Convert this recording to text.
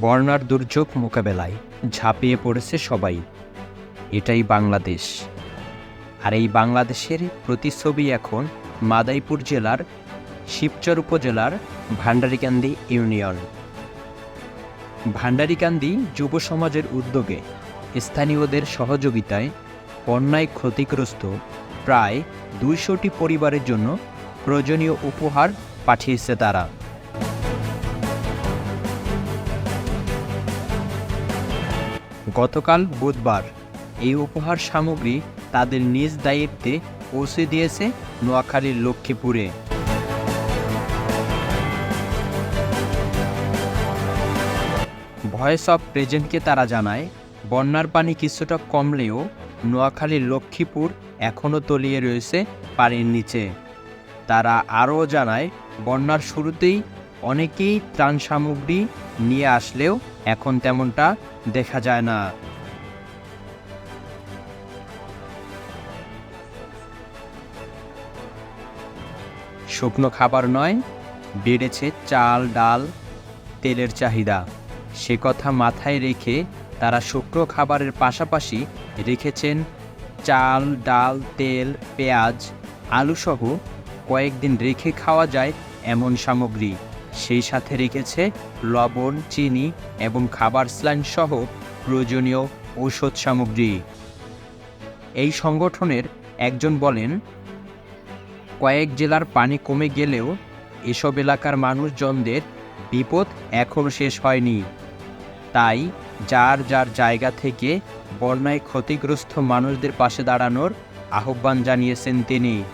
বর্ণার দুর্যোগ মোকাবেলায় ঝাঁপিয়ে পড়েছে সবাই। এটাই বাংলাদেশ। আর এই বাংলাদেশের প্রতিচ্ছবি এখন মাদাইপুর জেলার শিবচর উপজেলার ভান্ডারিকান্দি ইউনিয়ন। ভান্ডারিকান্দি যুব সমাজের উদ্যোগে স্থানীয়দের সহযোগিতায় বন্যায় ক্ষতিগ্রস্ত প্রায় দুইশোটি পরিবারের জন্য প্রয়োজনীয় উপহার পাঠিয়েছে তারা। গতকাল বুধবার এই উপহার সামগ্রী তাদের নিজ দায়িত্বে পৌঁছে দিয়েছে নোয়াখালীর লক্ষ্মীপুরে। ভয়েস অফ প্রেজেন্টকে তারা জানায়, বন্যার পানি কিছুটা কমলেও নোয়াখালীর লক্ষ্মীপুর এখনও তলিয়ে রয়েছে পানির নিচে। তারা আরও জানায়, বন্যার শুরুতেই অনেকেই ত্রাণ সামগ্রী নিয়ে আসলেও এখন তেমনটা দেখা যায় না। শুকনো খাবার নয়, বেড়েছে চাল, ডাল, তেলের চাহিদা। সে কথা মাথায় রেখে তারা শুকনো খাবারের পাশাপাশি রেখেছেন চাল, ডাল, তেল, পেঁয়াজ, আলুসহ কয়েকদিন রেখে খাওয়া যায় এমন সামগ্রী। সেই সাথে রেখেছে লবণ, চিনি এবং খাবার স্লাইন সহ প্রয়োজনীয় ঔষধ সামগ্রী। এই সংগঠনের একজন বলেন, কয়েক জেলার পানি কমে গেলেও এসব এলাকার মানুষজনদের বিপদ এখনও শেষ হয়নি। তাই যার যার জায়গা থেকে বন্যায় ক্ষতিগ্রস্ত মানুষদের পাশে দাঁড়ানোর আহ্বান জানিয়েছেন তিনি।